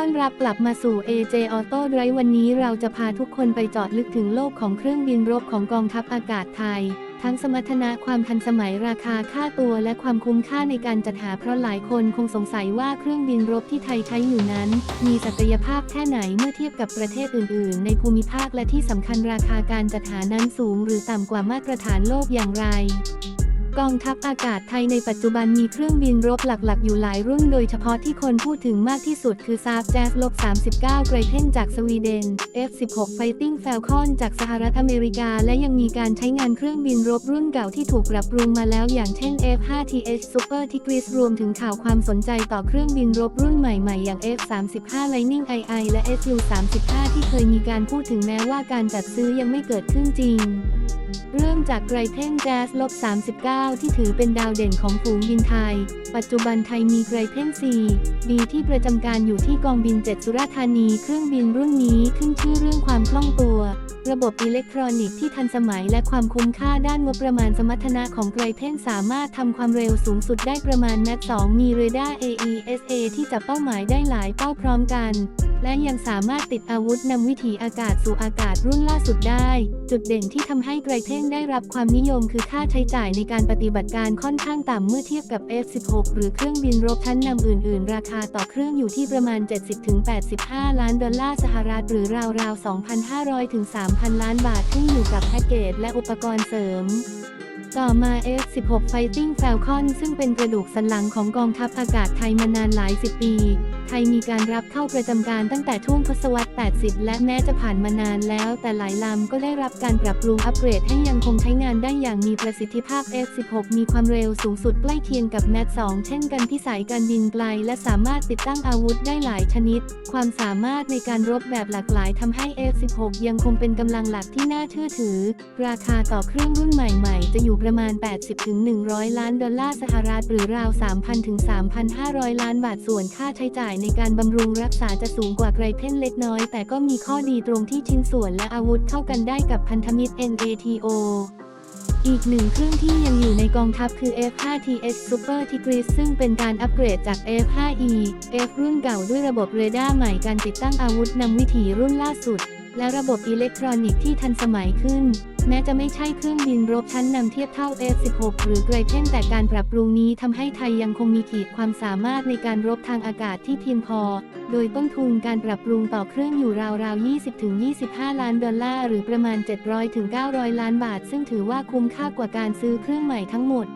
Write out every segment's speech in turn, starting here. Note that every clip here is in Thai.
ต้อนรับกลับมาสู่ AJ Auto Drive วันนี้เราจะพาทุกคนไปจาะลึกถึงโลกของเครื่องบินรบของกองทัพอากาศไทย ทั้งสมรรถนะความทันสมัยราคาค่าตัวและความคุ้มค่าในการจัดหาเพราะหลายคนคงสงสัยว่าเครื่องบินรบที่ไทยใช้อยู่นั้น มีศักยภาพแค่ไหนเมื่อเทียบกับประเทศอื่น ๆ ในภูมิภาคและที่สำคัญราคาการจัดหานั้นสูง หรือต่ำกว่ามาตรฐานโลกอย่างไร กองทัพอากาศไทยในปัจจุบันมีเครื่องบินรบหลักๆ อยู่หลายรุ่นโดยเฉพาะที่คนพูดถึงมากที่สุดคือซาฟแจ๊สลบ39 ไกรเทนจากสวีเดน F16 Fighting Falcon จากสหรัฐอเมริกา และยังมีการใช้งานเครื่องบินรบรุ่นเก่าที่ถูกปรับปรุงมาแล้วอย่างเช่น F5TH Super Tigris รวมถึงข่าวความสนใจต่อเครื่องบินรบรุ่นใหม่ๆ อย่าง F35 Lightning II และ Su-35 ที่เคยมีการพูดถึงแม้ว่าการจัดซื้อยังไม่เกิดขึ้นจริง เริ่มจากไกรเทนแจ๊สลบ 39 ที่ถือเป็นดาวเด่นของฝูงบินไทย ปัจจุบันไทยมีไกรเทน4 B ที่ประจำการอยู่ที่กองบิน 7 สุราษฎร์ธานี เครื่องบินรุ่นนี้ขึ้นชื่อเรื่องความคล่องตัว ระบบอิเล็กทรอนิกส์ที่ทันสมัยและความคุ้มค่าด้านงบประมาณสมรรถนะของไกรเทนสามารถทำความเร็วสูงสุดได้ประมาณแมต2มีเรดาร์ AESA ที่จับเป้าหมายได้หลายเป้าพร้อมกันและยังสามารถติดอาวุธนำวิถีอากาศสู่อากาศรุ่นล่าสุดได้ จุดเด่นที่ทำให้ไกรเทนได้รับความนิยมคือค่าใช้จ่ายในการปฏิบัติการค่อนข้างต่ำเมื่อเทียบกับ F16 หรือเครื่องบินรบชั้นนำอื่น ๆ ราคาต่อเครื่องอยู่ที่ประมาณ 70-85 ล้านดอลลาร์สหรัฐหรือราวๆ 2,500-3,000 ล้านบาทขึ้นอยู่กับแพ็กเกจและอุปกรณ์เสริม ต่อมา F16 Fighting Falcon ซึ่งเป็นกระดูกสันหลังของกองทัพอากาศไทยมานานหลายสิบปี ไทยมีการรับเข้าประจำการตั้งแต่ช่วงทศวรรษ 80 และแม้จะผ่านมานานแล้ว แต่หลายลำก็ได้รับการปรับปรุงอัปเกรดให้ยังคงใช้งานได้อย่างมีประสิทธิภาพ F16 มีความเร็วสูงสุดใกล้เคียงกับแมท2เช่นกันพิสัยการบินไกล และสามารถติดตั้งอาวุธได้หลายชนิด ความสามารถในการรบแบบหลากหลายทำให้ F16 ยังคงเป็นกำลังหลักที่น่าเชื่อถือ ราคาต่อเครื่องรุ่นใหม่ ๆ จะอยู่ประมาณ 80-100 ล้านดอลลาร์สหรัฐหรือราว 3,000-3,500 ล้านบาทส่วนค่าใช้จ่ายในการบำรุงรักษาจะสูงกว่าไกรเพ่นเล็กน้อย แต่ก็มีข้อดีตรงที่ชิ้นส่วนและอาวุธเข้ากันได้กับพันธมิตร NATO อีกหนึ่งเครื่องที่ยังอยู่ในกองทัพคือ F5TH Super Tigris ซึ่งเป็นการอัปเกรดจาก F5E F รุ่นเก่าด้วยระบบเรดาร์ใหม่การติดตั้งอาวุธนำวิถีรุ่นล่าสุด และระบบอิเล็กทรอนิกส์ที่ทันสมัยขึ้น แม้จะไม่ใช่เครื่องบินรบชั้นนำเทียบเท่า F16 หรือไกรเพ่นแต่การปรับปรุงนี้ทำให้ไทยยังคงมีขีดความสามารถในการรบทางอากาศที่เพียงพอ โดยต้นทุนการปรับปรุงต่อเครื่องอยู่ราวๆ 20-25 ล้านดอลลาร์หรือประมาณ 700-900 ล้านบาท ซึ่งถือว่าคุ้มค่ากว่าการซื้อเครื่องใหม่ทั้งหมด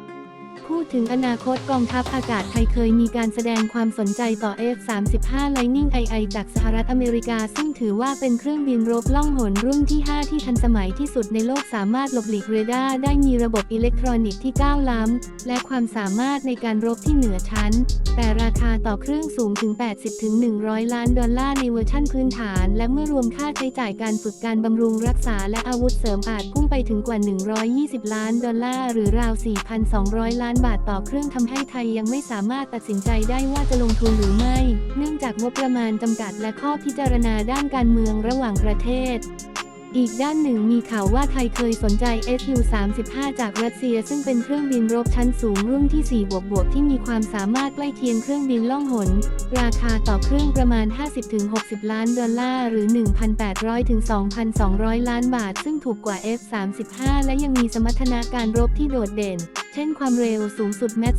พูดถึงอนาคตกองทัพอากาศไทยเคยมีการแสดงความสนใจต่อ F-35 Lightning II จากสหรัฐอเมริกา ซึ่งถือว่าเป็นเครื่องบินรบล่องหนรุ่นที่ 5 ที่ทันสมัยที่สุดในโลกสามารถหลบหลีกเรดาร์ได้มีระบบอิเล็กทรอนิกส์ที่ก้าวล้ำ และความสามารถในการรบที่เหนือชั้น แต่ราคาต่อเครื่องสูงถึง 80-100 ล้านดอลลาร์ในเวอร์ชั่นพื้นฐาน และเมื่อรวมค่าใช้จ่ายการฝึกการบำรุงรักษาและอาวุธเสริมอาจพุ่งไปถึงกว่า 120 ล้านดอลลาร์หรือราว 4,200ล้านบาทต่อเครื่องทำให้ไทยยังไม่สามารถตัดสินใจได้ว่าจะลงทุนหรือไม่ เนื่องจากงบประมาณจำกัดและข้อพิจารณาด้านการเมืองระหว่างประเทศอีกด้านหนึ่งมีข่าวว่าไทยเคยสนใจ Su-35 จากรัสเซีย ซึ่งเป็นเครื่องบินรบชั้นสูงรุ่นที่ 4 บวกบวกที่มีความสามารถใกล้เคียงเครื่องบินล่องหน ราคาต่อเครื่องประมาณ 50-60 ล้านดอลลาร์หรือ 1,800-2,200 ล้านบาท ซึ่งถูกกว่า F-35 และยังมีสมรรถนะการรบที่โดดเด่น เช่นความเร็วสูงสุดแมต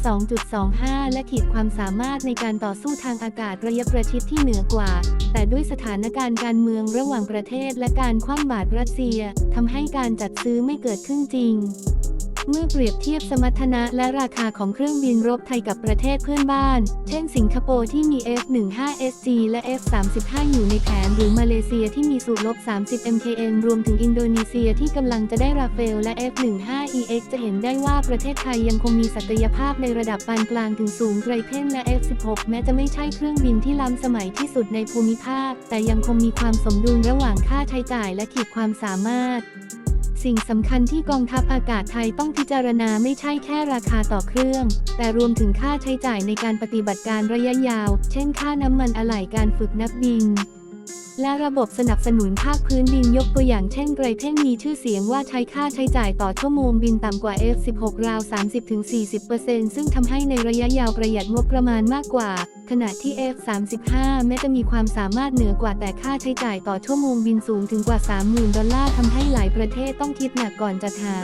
2.25 และขีดความสามารถในการต่อสู้ทางอากาศระยะประชิดที่เหนือกว่า แต่ด้วยสถานการณ์การเมืองระหว่างประเทศและการคว่ำบาตรรัสเซียทำให้การจัดซื้อไม่เกิดขึ้นจริง เมื่อเปรียบเทียบสมรรถนะและราคาของเครื่องบินรบไทยกับประเทศเพื่อนบ้าน เช่นสิงคโปร์ที่มี F-15SG และ F-35 อยู่ในแผน หรือมาเลเซียที่มีสูตรลบ 30 MKN รวมถึงอินโดนีเซียที่กำลังจะได้ราเฟลและ F-15EX จะเห็นได้ว่าประเทศไทยยังคงมีศักยภาพในระดับปานกลางถึงสูงไกรเพ่นและ F-16 แม้จะไม่ใช่เครื่องบินที่ล้ำสมัยที่สุดในภูมิภาค แต่ยังคงมีความสมดุลระหว่างค่าใช้จ่ายและขีดความสามารถ สิ่งสำคัญที่กองทัพอากาศไทยต้องพิจารณาไม่ใช่แค่ราคาต่อเครื่อง แต่รวมถึงค่าใช้จ่ายในการปฏิบัติการระยะยาว เช่น ค่าน้ำมันอะไหล่การฝึกนักบิน และระบบสนับสนุนภาคพื้นดินยกตัวอย่างเช่นไกรเพ่นมีชื่อเสียงว่าใช้ค่าใช้จ่ายต่อชั่วโมงบินต่ำกว่า F16 ราว 30-40%ซึ่งทำให้ในระยะยาวประหยัดงบประมาณมากกว่า ขณะที่ F35 แม้จะมีความสามารถเหนือกว่าแต่ค่าใช้จ่ายต่อชั่วโมงบินสูงถึงกว่า 30,000 ดอลลาร์ทำให้หลายประเทศต้องคิดหนักก่อนจะหา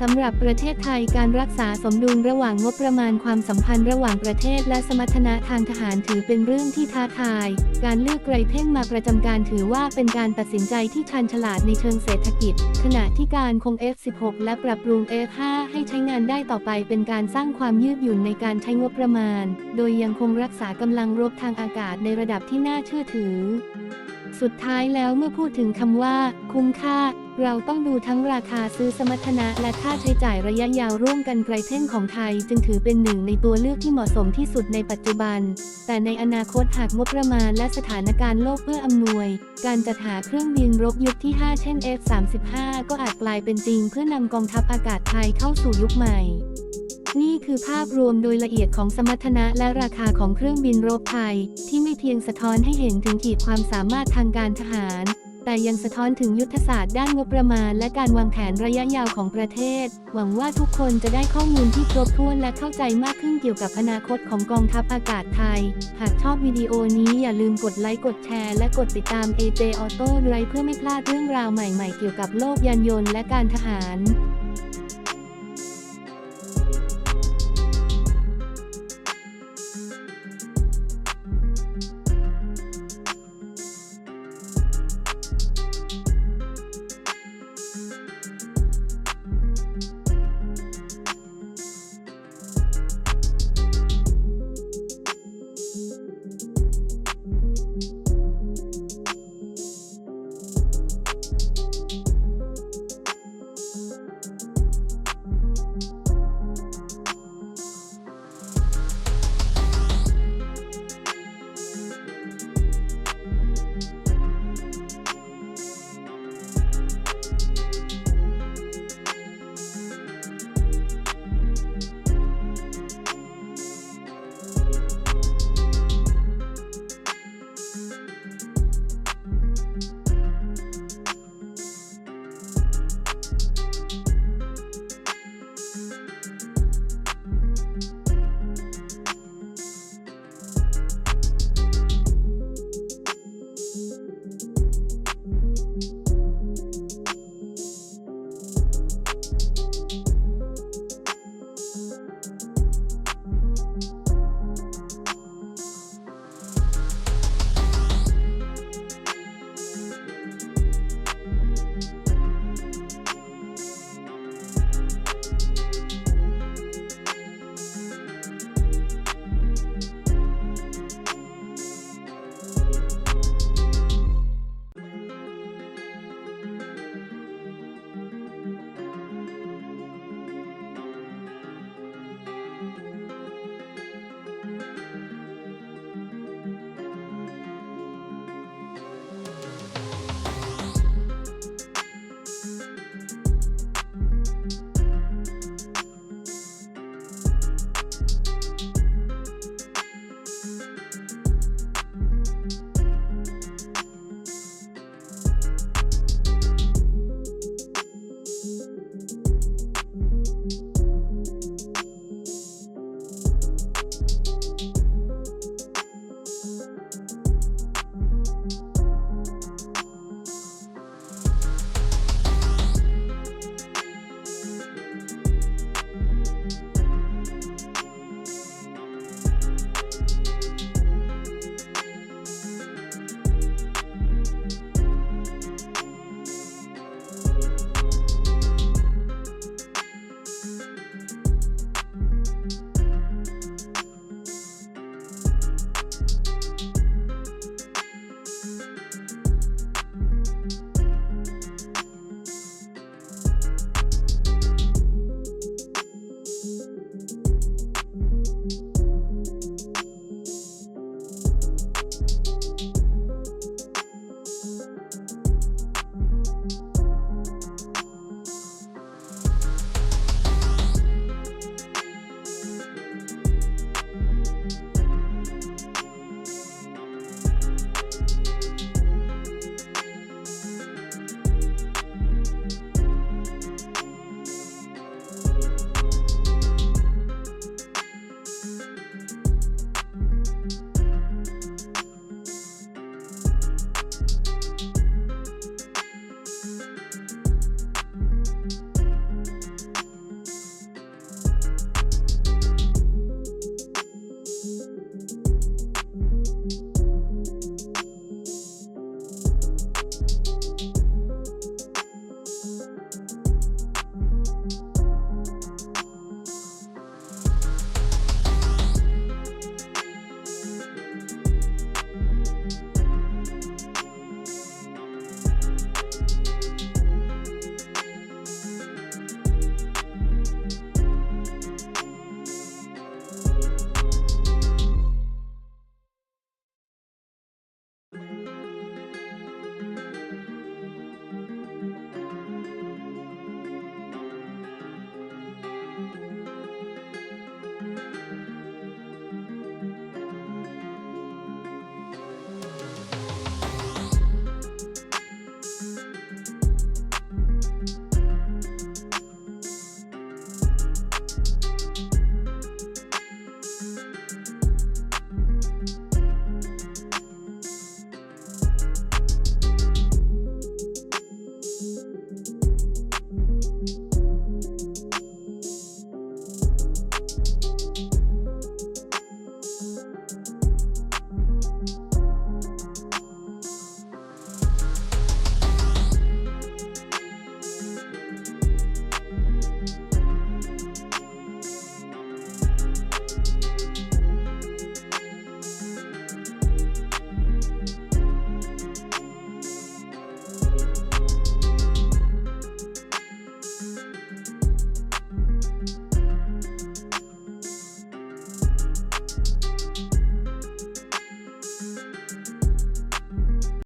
สำหรับประเทศไทยการรักษาสมดุลระหว่างงบประมาณความสัมพันธ์ระหว่างประเทศและสมรรถนะทางทหารถือเป็นเรื่องที่ท้าทาย การเลือกไกรเพ่นมาประจำการถือว่าเป็นการตัดสินใจที่ชันฉลาดในเชิงเศรษฐกิจ ขณะที่การคง F16 และปรับปรุง F5 ให้ใช้งานได้ต่อไปเป็นการสร้างความยืดหยุ่นในการใช้งบประมาณ โดยยังคงรักษากำลังรบทางอากาศในระดับที่น่าเชื่อถือ สุดท้ายแล้วเมื่อพูดถึงคำว่า คุ้มค่า เราต้องดูทั้งราคาซื้อสมรรถนะและค่าใช้จ่ายระยะยาวร่วมกันไกลเพ่นของไทย จึงถือเป็นหนึ่งในตัวเลือกที่เหมาะสมที่สุดในปัจจุบัน แต่ในอนาคตหากงบประมาณและสถานการณ์โลกเอื้ออำนวย การจัดหาเครื่องบินรบยุคที่ 5 เช่น F35 ก็อาจกลายเป็นจริง เพื่อนำกองทัพอากาศไทยเข้าสู่ยุคใหม่ นี่คือภาพรวมโดยละเอียดของสมรรถนะและราคาของเครื่องบินรบไทย ที่ไม่เพียงสะท้อนให้เห็นถึงขีดความสามารถทางการทหาร แต่ยังสะท้อนถึงยุทธศาสตร์ด้านงบประมาณ และการวางแผนระยะยาวของประเทศ หวังว่าทุกคนจะได้ข้อมูลที่ครบถ้วนและเข้าใจมากขึ้นเกี่ยวกับอนาคตของกองทัพอากาศไทย หากชอบวิดีโอนี้อย่าลืมกดไลค์กดแชร์และกดติดตาม AJ Auto Drive เพื่อไม่พลาดเรื่องราวใหม่ ๆ เกี่ยวกับโลกยานยนต์และการทหาร